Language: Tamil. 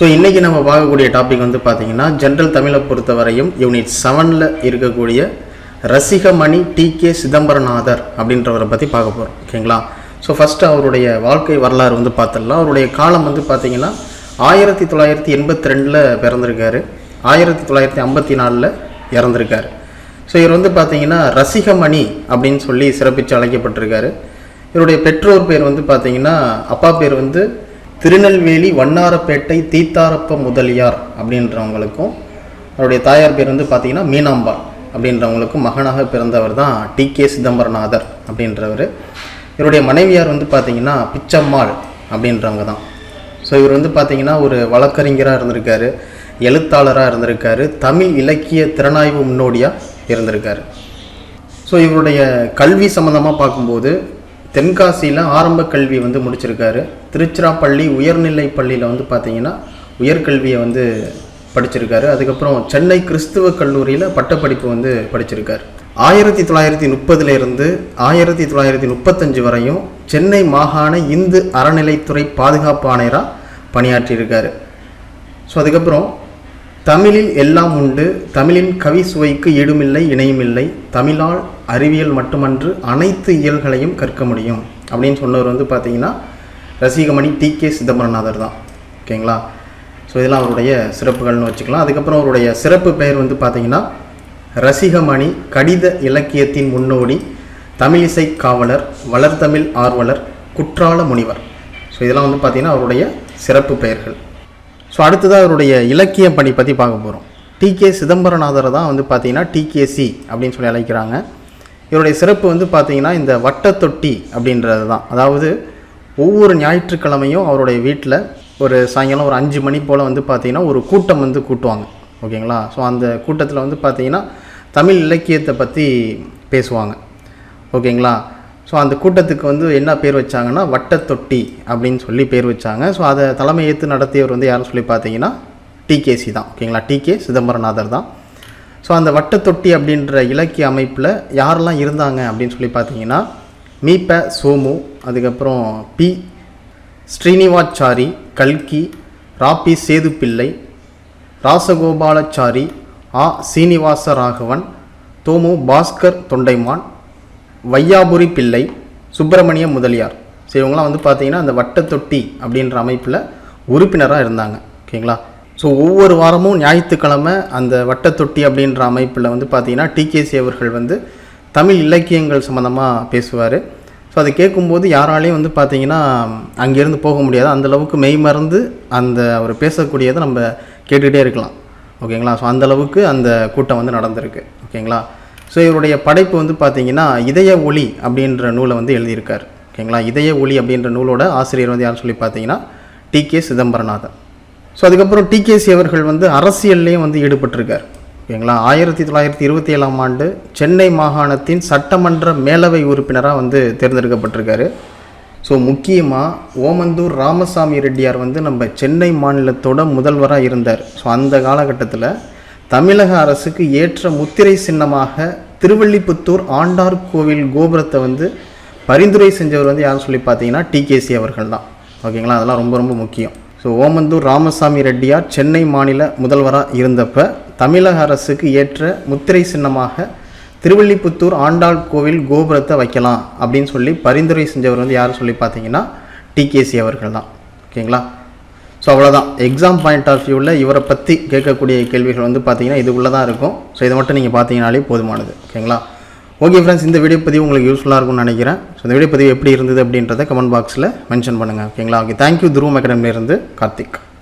ஸோ இன்றைக்கி நம்ம பார்க்கக்கூடிய டாபிக் வந்து பார்த்தீங்கன்னா ஜென்ரல் தமிழை பொறுத்தவரையும் யூனிட் செவனில் இருக்கக்கூடிய ரசிகமணி டி கே சிதம்பரநாதர் அப்படின்றவரை பற்றி பார்க்க போகிறோம் ஓகேங்களா ஸோ ஃபஸ்ட்டு அவருடைய வாழ்க்கை வரலாறு வந்து பார்த்துடலாம். அவருடைய காலம் வந்து பார்த்தீங்கன்னா ஆயிரத்தி தொள்ளாயிரத்தி எண்பத்தி ரெண்டில் பிறந்திருக்காரு. ஆயிரத்தி தொள்ளாயிரத்தி ஐம்பத்தி நாலில் இறந்திருக்காரு. ஸோ இவர் வந்து பார்த்தீங்கன்னா ரசிகமணி அப்படின்னு சொல்லி சிறப்பித்து அழைக்கப்பட்டிருக்காரு. இவருடைய பெற்றோர் பேர் வந்து பார்த்தீங்கன்னா அப்பா பேர் வந்து திருநெல்வேலி வண்ணாரப்பேட்டை தீத்தாரப்ப முதலியார் அப்படின்றவங்களுக்கும் அவருடைய தாயார் பேர் வந்து பார்த்தீங்கன்னா மீனாம்பாள் அப்படின்றவங்களுக்கும் மகனாக பிறந்தவர் தான் டி கே சிதம்பரநாதர் அப்படின்றவர். இவருடைய மனைவியார் வந்து பார்த்தீங்கன்னா பிச்சம்மாள் அப்படின்றவங்க தான். ஸோ இவர் வந்து பார்த்தீங்கன்னா ஒரு வழக்கறிஞராக இருந்திருக்காரு எழுத்தாளராக இருந்திருக்காரு தமிழ் இலக்கிய திறனாய்வு முன்னோடியாக இருந்திருக்காரு. ஸோ இவருடைய கல்வி சம்மந்தமாக பார்க்கும்போது தென்காசியில் ஆரம்ப கல்வி வந்து முடிச்சிருக்காரு. திருச்சிராப்பள்ளி உயர்நிலை பள்ளியில் வந்து பார்த்தீங்கன்னா உயர்கல்வியை வந்து படிச்சிருக்காரு. அதுக்கப்புறம் சென்னை கிறிஸ்துவ கல்லூரியில் பட்டப்படிப்பு வந்து படிச்சிருக்காரு. ஆயிரத்தி தொள்ளாயிரத்தி முப்பதுலேருந்து ஆயிரத்தி தொள்ளாயிரத்தி முப்பத்தஞ்சு வரையும் சென்னை மாகாண இந்து அறநிலைத்துறை பாதுகாப்பு ஆணையராக பணியாற்றியிருக்காரு. ஸோ அதுக்கப்புறம் தமிழில் எல்லாம் உண்டு. தமிழின் கவி சுவைக்கு ஈடுமில்லை இணையுமில்லை. தமிழால் அறிவியல் மட்டுமன்று அனைத்து இயல்களையும் கற்க முடியும். அப்படின்னு சொன்னவர் வந்து பார்த்தீங்கன்னா ரசிகமணி டி. கே. சிதம்பரநாதர் தான். ஓகேங்களா? ஸோ இதெல்லாம் அவருடைய சிறப்புகள்னு வச்சுக்கலாம். அதுக்கப்புறம் அவருடைய சிறப்பு பெயர் வந்து பார்த்தீங்கன்னா ரசிகமணி கடித இலக்கியத்தின் முன்னோடி தமிழிசை காவலர் வளர்தமிழ் ஆர்வலர் குற்றால முனிவர். ஸோ இதெல்லாம் வந்து பார்த்தீங்கன்னா அவருடைய சிறப்பு பெயர்கள். ஸோ அடுத்ததாக அவருடைய இலக்கிய பணி பற்றி பார்க்க போகிறோம் டி கே சிதம்பரநாதரை தான் வந்து பார்த்தீங்கன்னா டிகேசி அப்படின்னு சொல்லி அழைக்கிறாங்க. இவருடைய சிறப்பு வந்து பார்த்தீங்கன்னா இந்த வட்டத்தொட்டி அப்படின்றது தான். அதாவது ஒவ்வொரு ஞாயிற்றுக்கிழமையும் அவருடைய வீட்டில் ஒரு சாயங்காலம் ஒரு அஞ்சு மணி போல் வந்து பார்த்திங்கன்னா ஒரு கூட்டம் வந்து கூட்டுவாங்க. ஓகேங்களா? ஸோ அந்த கூட்டத்தில் வந்து பார்த்தீங்கன்னா தமிழ் இலக்கியத்தை பற்றி பேசுவாங்க. ஓகேங்களா? ஸோ அந்த கூட்டத்துக்கு வந்து என்ன பேர் வச்சாங்கன்னா வட்டத்தொட்டி அப்படின்னு சொல்லி பேர் வச்சாங்க. ஸோ அதை தலைமை ஏற்று நடத்தியவர் வந்து யாருன்னு சொல்லி பார்த்தீங்கன்னா டிகேசி தான். ஓகேங்களா டிகே சிதம்பரநாதர் தான். ஸோ அந்த வட்டத்தொட்டி அப்படின்ற இலக்கிய அமைப்பில் யாரெல்லாம் இருந்தாங்க அப்படின்னு சொல்லி பார்த்தீங்கன்னா மீப சோமு அதுக்கப்புறம் பி. ஸ்ரீனிவாச்சாரி கல்கி ராபி சேதுப்பிள்ளை ராசகோபாலாச்சாரி ஆ. சீனிவாச ராகவன் தோமு பாஸ்கர் தொண்டைமான் வையாபுரி பிள்ளை சுப்பிரமணிய முதலியார். ஸோ இவங்களாம் வந்து பார்த்தீங்கன்னா அந்த வட்டத்தொட்டி அப்படின்ற அமைப்பில் உறுப்பினராக இருந்தாங்க. ஓகேங்களா? ஸோ ஒவ்வொரு வாரமும் ஞாயிற்றுக்கிழமை அந்த வட்டத்தொட்டி அப்படின்ற அமைப்பில் வந்து பார்த்தீங்கன்னா டிகேசி அவர்கள் வந்து தமிழ் இலக்கியங்கள் சம்மந்தமாக பேசுவார். ஸோ அதை கேட்கும்போது யாராலையும் வந்து பார்த்தீங்கன்னா அங்கேருந்து போக முடியாது. அந்த அளவுக்கு மெய் மறந்து அந்த அவர் பேசக்கூடியதை நம்ம கேட்டுகிட்டே இருக்கலாம். ஓகேங்களா? ஸோ அந்தளவுக்கு அந்த கூட்டம் வந்து நடந்திருக்கு. ஓகேங்களா? ஸோ இவருடைய படைப்பு வந்து பார்த்தீங்கன்னா இதய ஒளி அப்படின்ற நூலை வந்து எழுதியிருக்கார். ஓகேங்களா? இதய ஒளி அப்படின்ற நூலோட ஆசிரியர் வந்து யார் சொல்லி பார்த்தீங்கன்னா டி கே சிதம்பரநாதன். ஸோ அதுக்கப்புறம் டிகேசி அவர்கள் வந்து அரசியல்லையும் வந்து ஈடுபட்டிருக்கார். ஓகேங்களா? ஆயிரத்தி தொள்ளாயிரத்தி இருபத்தி ஏழாம் ஆண்டு சென்னை மாகாணத்தின் சட்டமன்ற மேலவை உறுப்பினராக வந்து தேர்ந்தெடுக்கப்பட்டிருக்காரு. ஸோ முக்கியமாக ஓமந்தூர் ராமசாமி ரெட்டியார் வந்து நம்ம சென்னை மாநிலத்தோட முதல்வராக இருந்தார். ஸோ அந்த காலகட்டத்தில் தமிழக அரசுக்கு ஏற்ற முத்திரை சின்னமாக திருவள்ளிபுத்தூர் ஆண்டார் கோவில் கோபுரத்தை வந்து பரிந்துரை செஞ்சவர் வந்து யாரும் சொல்லி பார்த்தீங்கன்னா டிகேசி அவர்கள் தான் ஓகேங்களா? அதெல்லாம் ரொம்ப ரொம்ப முக்கியம். ஸோ ஓமந்தூர் ராமசாமி ரெட்டியார் சென்னை மாநில முதல்வராக இருந்தப்ப தமிழக அரசுக்கு ஏற்ற முத்திரை சின்னமாக திருவள்ளிபுத்தூர் ஆண்டாள் கோவில் கோபுரத்தை வைக்கலாம் அப்படின்னு சொல்லி பரிந்துரை செஞ்சவர் வந்து யார் சொல்லி பார்த்தீங்கன்னா டிகேசி அவர்கள் தான் ஓகேங்களா? ஸோ அவ்வளோதான் எக்ஸாம் பாயிண்ட் ஆஃப் வியூவில் இவரை பற்றி கேட்கக்கூடிய கேள்விகள் வந்து பார்த்தீங்கன்னா உள்ளே தான் இருக்கும். ஸோ இதை மட்டும் நீங்கள் பார்த்தீங்கனாலே போதுமானது. ஓகேங்களா ஓகே ஃப்ரெண்ட்ஸ் இந்த வீடியோ பதிவு உங்களுக்கு யூஸ்ஃபுல்லாக இருக்கும்னு நினைக்கிறேன். ஸோ இந்த வீடியோ பதிவு எப்படி இருந்தது அப்படின்றத கமெண்ட் பாக்ஸில் மென்ஷன் பண்ணுங்கள் ஓகேங்களா ஓகே தேங்க்யூ துருவம் அகாடமிலேருந்து கார்த்திக்.